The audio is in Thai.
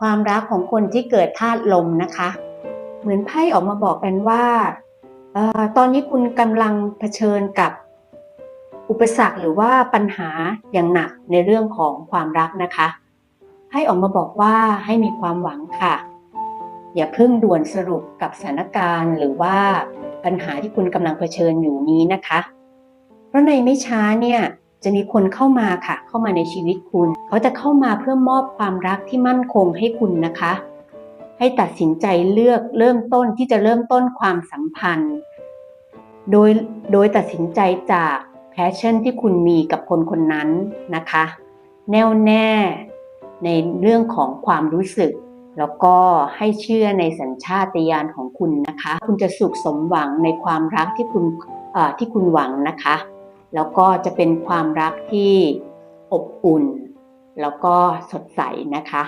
ความรักของคนที่เกิดธาตุลมนะคะ เหมือนไพ่ออกมาบอกกันว่าออตอนนี้คุณกำลังเผชิญกับอุปสรรคหรือว่าปัญหาอย่างหนักในเรื่องของความรักนะคะไพ่ออกมาบอกว่าให้มีความหวังค่ะ อย่าเพิ่งด่วนสรุปกับสถานการณ์หรือว่าปัญหาที่คุณกำลังเผชิญอยู่นี้นะคะ เพราะในไม่ช้าเนี่ย จะมีคนเข้ามาค่ะ เข้ามาในชีวิตคุณ เขาจะเข้ามาเพื่อมอบความรักที่มั่นคงให้คุณนะคะ ให้ตัดสินใจเลือกเริ่มต้นที่จะเริ่มต้นความสัมพันธ์ โดยโดยตัดสินใจจากแพชชั่นที่คุณมีกับคนคนนั้นนะคะ แน่วแน่ในเรื่องของความรู้สึก แล้วก็ให้เชื่อในสัญชาตญาณของคุณนะคะ คุณจะสุขสมหวังในความรักที่คุณที่คุณหวังนะคะ แล้วก็จะเป็นความรักที่อบอุ่น แล้วก็สดใสนะคะ